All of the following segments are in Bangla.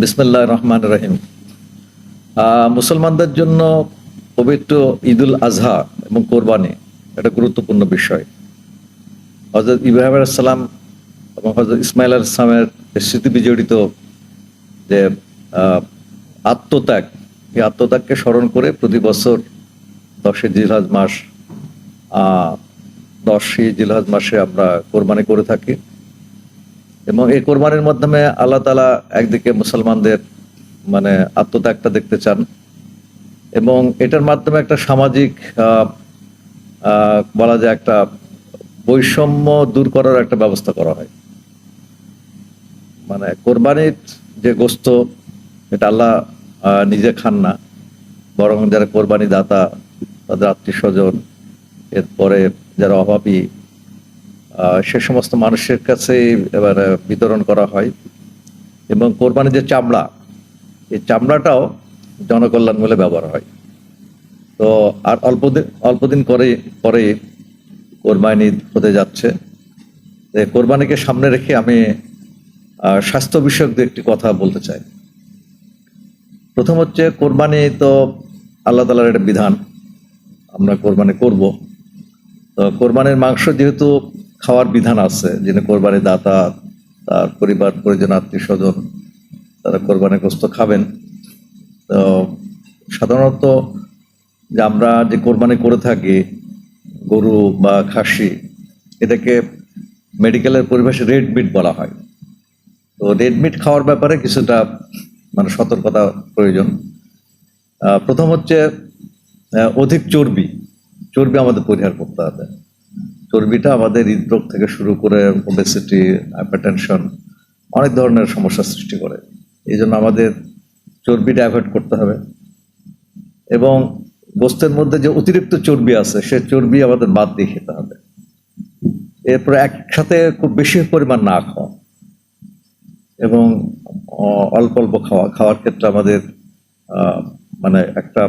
বিসমুল্লাহ রহমান রহিম। মুসলমানদের জন্য পবিত্র ঈদুল আজহা এবং কোরবানি একটা গুরুত্বপূর্ণ বিষয়। হজরত ইব্রাহিম সালাম এবং হজরত ইসমাইল আসলামের স্মৃতি বিজড়িত যে আত্মত্যাগ, এই আত্মত্যাগকে স্মরণ করে প্রতি বছর দশই জিলহাজ মাস দশই জিলহাজ মাসে আমরা কোরবানি করে থাকি। এবং এই কোরবানির মাধ্যমে আল্লাহ তালা একদিকে মুসলমানদের মানে আত্মত্যাগটা দেখতে চান এবং এটার মাধ্যমে একটা সামাজিক বলা যায় একটা বৈষম্য দূর করার একটা ব্যবস্থা করা হয়। মানে কোরবানির যে গোস্ত, এটা আল্লাহ নিজে খান না। বরং যারা কোরবানি দাতা তাদের আত্মীয় স্বজন এরপরে যারা অভাবী সে সমস্ত মানুষের কাছে এবার বিতরণ করা হয়। এবং কোরবানির যে চামড়া, এই চামড়াটাও জনকল্যাণ বলে ব্যবহার হয়। তো আর অল্প দিন অল্প দিন করে পরে কোরবানি হতে যাচ্ছে। কোরবানিকে সামনে রেখে আমি স্বাস্থ্য বিষয়ক একটি কথা বলতে চাই। প্রথম হচ্ছে কোরবানি তো আল্লাহ তালার একটা বিধান। আমরা কোরবানি করব। তো কোরবানির মাংস যেহেতু খাওয়ার বিধান আছে, যিনি কোরবানি দাতা, তার পরিবার, পরিজন আত্মীয় স্বজন তারা কোরবানি গোস্ত খাবেন। তো সাধারণত যে আমরা যে কোরবানি করে থাকি, গরু বা খাসি, এটাকে মেডিকেলের পরিবেশে রেড মিট বলা হয়। তো রেড মিট খাওয়ার ব্যাপারে কিছুটা মানে সতর্কতা প্রয়োজন। প্রথম হচ্ছে অধিক চর্বি। চর্বি আমাদের পরিহার করতে হবে। চর্বিটা আমাদের হৃদরোগ থেকে শুরু করে ওবেসিটি হাইপারটেনশন অনেক ধরনের সমস্যা সৃষ্টি করে। এই জন্য আমাদের চর্বিটা অ্যাভয়েড করতে হবে এবং গোস্তের মধ্যে যে অতিরিক্ত চর্বি আছে, সে চর্বি আমাদের বাদ দিয়ে খেতে হবে। এরপরে একসাথে খুব বেশি পরিমাণ না খাওয়া এবং অল্প অল্প খাওয়া, খাওয়ার ক্ষেত্রে আমাদের মানে একটা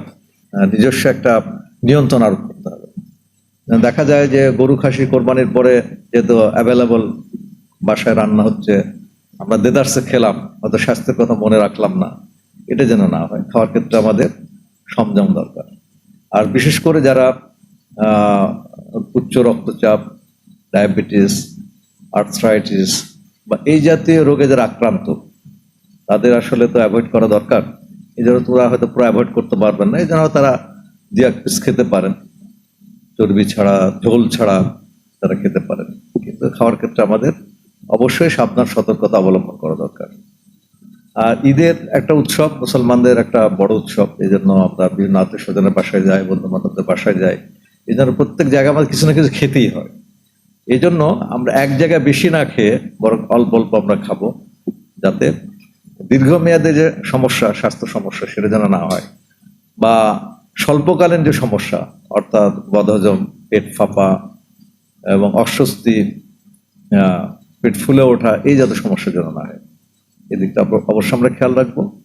নিজস্ব একটা নিয়ন্ত্রণ আরোপ দেখা যায় যে গরু খাসি কোরবানির পরে যেহেতু অ্যাভেলেবল বাসায় রান্না হচ্ছে, আমরা দেদার্সে খেলাম হয়তো স্বাস্থ্যের কথা মনে রাখলাম না। এটা যেন না হয়, খাওয়ার ক্ষেত্রে আমাদের সংযম দরকার। আর বিশেষ করে যারা উচ্চ রক্তচাপ, ডায়াবেটিস আর্থ্রাইটিস বা এই জাতীয় রোগে যারা আক্রান্ত, তাদের আসলে তো অ্যাভয়েড করা দরকার। এই জন্য তোরা হয়তো পুরো অ্যাভয়েড করতে পারবেন না, এই জন্য তারা দু খেতে পারেন। চর্বি ছাড়া, ঝোল ছাড়া তারা খেতে পারেন। কিন্তু খাওয়ার ক্ষেত্রে আমাদের অবশ্যই সাবধান সতর্কতা অবলম্বন করা দরকার। আর ঈদের একটা উৎসব, মুসলমানদের একটা বড় উৎসব এই জন্য আমরা বিভিন্ন আত্মীয় স্বজনের বাসায় যাই বন্ধু বান্ধবদের বাসায় যাই। এই জন্য প্রত্যেক জায়গায় আমাদের কিছু না কিছু খেতেই হয়। এই জন্য আমরা এক জায়গায় বেশি না খেয়ে বরং অল্প অল্প আমরা খাব, যাতে দীর্ঘমেয়াদে যে সমস্যা, স্বাস্থ্য সমস্যা, সেটা যেন না হয়। বা স্বল্পকালীন যে সমস্যা, অর্থাৎ বদহজম, পেট ফাঁপা এবং অস্বস্তি পেট ফুলে ওঠা, এই জাতীয় সমস্যা যেন না হয় এদিকটা অব- অবশ্যই আমরা খেয়াল রাখব।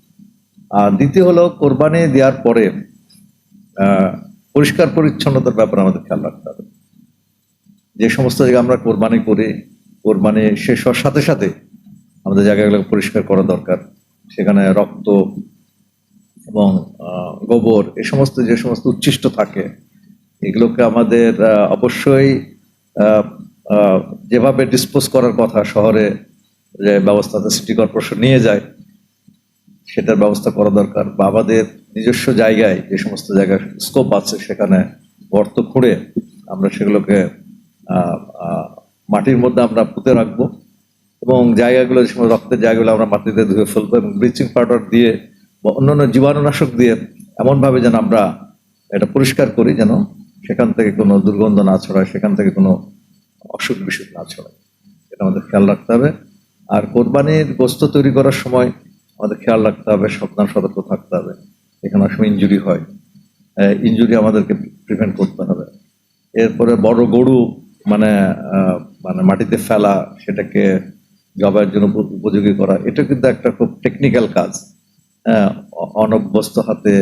আর দ্বিতীয় হলো, কোরবানি দেওয়ার পরে পরিষ্কার পরিচ্ছন্নতার ব্যাপারে আমাদের খেয়াল রাখতে হবে। যে সমস্ত জায়গায় আমরা কোরবানি করি, কোরবানি শেষ হওয়ার সাথে সাথে আমাদের জায়গাগুলো পরিষ্কার করা দরকার। সেখানে রক্ত এবং গোবর, এ সমস্ত যে সমস্ত উচ্ছিষ্ট থাকে, এগুলোকে আমাদের অবশ্যই যেভাবে ডিসপোজ করার কথা শহরে যে ব্যবস্থাতে সিটি কর্পোরেশন নিয়ে যায়, সেটার ব্যবস্থা করা দরকার বা আমাদের নিজস্ব জায়গায় যে সমস্ত জায়গায় স্কোপ আছে, সেখানে গর্ত খুঁড়ে আমরা সেগুলোকে মাটির মধ্যে আমরা পুঁতে রাখব এবং জায়গাগুলো, যে সময় রক্তের জায়গাগুলো আমরা মাটিতে ধুয়ে ফেলব এবং ব্লিচিং পাউডার দিয়ে বা অন্যান্য জীবাণুনাশক দিয়ে এমনভাবে যেন আমরা এটা পরিষ্কার করি যেন সেখান থেকে কোনো দুর্গন্ধ না ছড়ায়, সেখান থেকে কোনো অসুখ বিসুখ না ছড়ায়। এটা আমাদের খেয়াল রাখতে হবে। আর কোরবানির গোস্ত তৈরি করার সময় আমাদের খেয়াল রাখতে হবে, সাবধান, সতর্ক থাকতে হবে। এখানে সময় ইঞ্জুরি হয়। ইঞ্জুরি আমাদেরকে প্রিভেন্ট করতে হবে। এরপরে বড় গরু মানে মানে মাটিতে ফেলা, সেটাকে জবাইয়ের জন্য উপযোগী করা, এটা কিন্তু একটা খুব টেকনিক্যাল কাজ। অনভ্যস্ত হাতে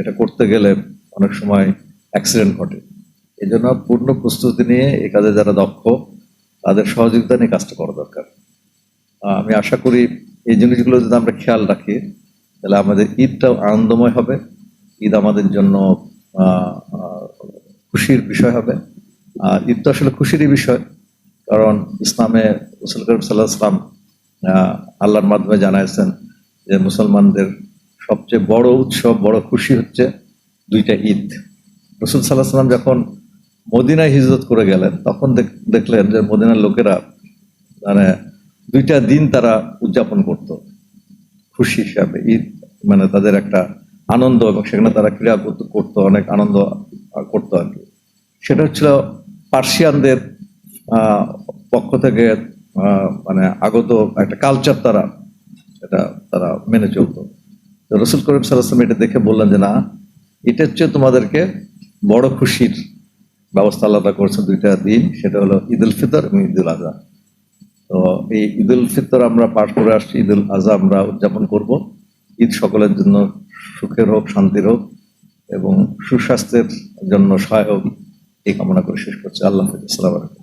এটা করতে গেলে অনেক সময় অ্যাক্সিডেন্ট ঘটে। এই জন্য পূর্ণ প্রস্তুতি নিয়ে এ কাজে যারা দক্ষ, তাদের সহযোগিতা নিয়ে কাজটা করা দরকার। আমি আশা করি এই জিনিসগুলো যদি আমরা খেয়াল রাখি, তাহলে আমাদের ঈদটাও আনন্দময় হবে। ঈদ আমাদের জন্য খুশির বিষয় হবে। আর ঈদ তো আসলে খুশিরই বিষয়, কারণ ইসলামে রসুল করিম সাল্লাহ ইসলাম আল্লাহর মাধ্যমে জানাইছেন যে মুসলমানদের সবচেয়ে বড় উৎসব, বড় খুশি হচ্ছে দুইটা ঈদ। রসুল সাল্লাহ সাল্লাম যখন মদিনায় হিজরত করে গেলেন, তখন দেখ- দেখলেন যে মদিনার লোকেরা মানে দুইটা দিন তারা উদযাপন করত। খুশি হিসাবে ঈদ মানে তাদের একটা আনন্দ এবং সেখানে তারা ক্রীড়া করতো অনেক আনন্দ করতো আর কি। সেটা হচ্ছিল পার্সিয়ানদের পক্ষ থেকে মানে আগত একটা কালচার তারা এটা তারা মেনে চলতো। রসুল করিম সাল্লাম এটা দেখে বললেন যে না এটা হচ্ছে তোমাদেরকে বড় খুশির ব্যবস্থা আলাদা করেছে দুইটা দিন, সেটা হলো ঈদ উল ফিতর এবং ঈদ উল আজহা তো এই ঈদ উল ফিতর আমরা পার করে আসছি ঈদ উল আজহা আমরা উদযাপন করব। ঈদ সকলের জন্য সুখের হোক, শান্তির হোক এবং সুস্বাস্থ্যের জন্য সহায়ক এই কামনা করে শেষ করছি। আল্লাহ হাফিজ। আসসালামু